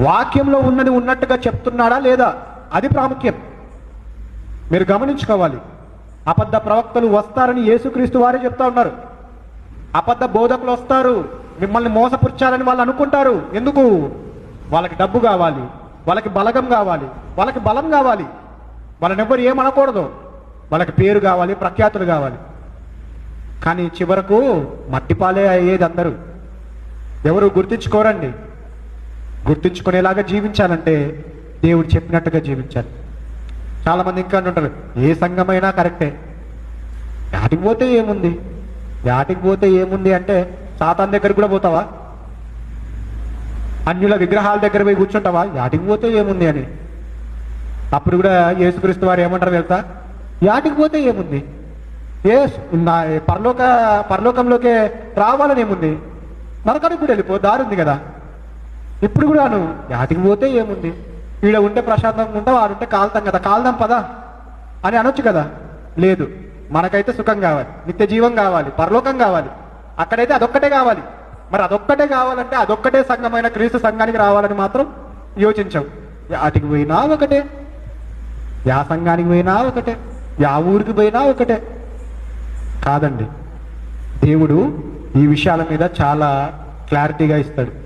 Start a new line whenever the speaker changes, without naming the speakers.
వాక్యంలో ఉన్నది ఉన్నట్టుగా చెప్తున్నాడా లేదా? అది ప్రాముఖ్యం. మీరు గమనించుకోవాలి. అబద్ధ ప్రవక్తలు వస్తారని యేసుక్రీస్తు వారే చెప్తా ఉన్నారు. అబద్ధ బోధకులు వస్తారు. మిమ్మల్ని మోసపుచ్చాలని వాళ్ళు అనుకుంటారు. ఎందుకు? వాళ్ళకి డబ్బు కావాలి. వాళ్ళకి బలగం కావాలి. వాళ్ళకి బలం కావాలి. వాళ్ళని ఎవ్వరు ఏమనకూడదు. వాళ్ళకి పేరు కావాలి ప్రఖ్యాతులు కావాలి. కానీ చివరకు మట్టిపాలే అయ్యేది అందరూ. ఎవరు గుర్తించుకోరండి. గుర్తుంచుకునేలాగా జీవించాలంటే దేవుడు చెప్పినట్టుగా జీవించాలి. చాలామంది ఇంకా అంటుంటారు ఏ సంఘమైనా కరెక్టే. యాటికి పోతే ఏముంది? యాటికి పోతే ఏముంది అంటే సాతాన్ దగ్గరికి కూడా పోతావా? అన్యుల విగ్రహాల దగ్గర పోయి కూర్చుంటావా? యాటికి పోతే ఏముంది అని. అప్పుడు కూడా యేసుక్రీస్తు వారు ఏమంటారు వెళ్తా యాటికి పోతే ఏముంది? ఏ నా పరలోక పరలోకంలోకే రావాలని ఏముంది? నరకానికి కూడా వెళ్ళిపో దారి ఉంది కదా. ఇప్పుడు కూడా నువ్వు యాటికి పోతే ఏముంది? ఈడ ఉంటే ప్రశాంతంగా ఉంటావు వాడుంటే కాలుతాం కదా. కాలుదాం పదా? అని అనొచ్చు కదా? లేదు. మనకైతే సుఖం కావాలి. నిత్య జీవం కావాలి. పరలోకం కావాలి. అక్కడైతే అదొక్కటే కావాలి. మరి అదొక్కటే కావాలంటే అదొక్కటే సంఘమైన క్రీస్తు సంఘానికి రావాలని మాత్రం యోచించాం యాటికి పోయినా ఒకటే. యా సంఘానికి పోయినా ఒకటే. యా ఊరికి పోయినా ఒకటే. కాదండి. దేవుడు ఈ విషయాల మీద చాలా క్లారిటీగా ఇస్తాడు.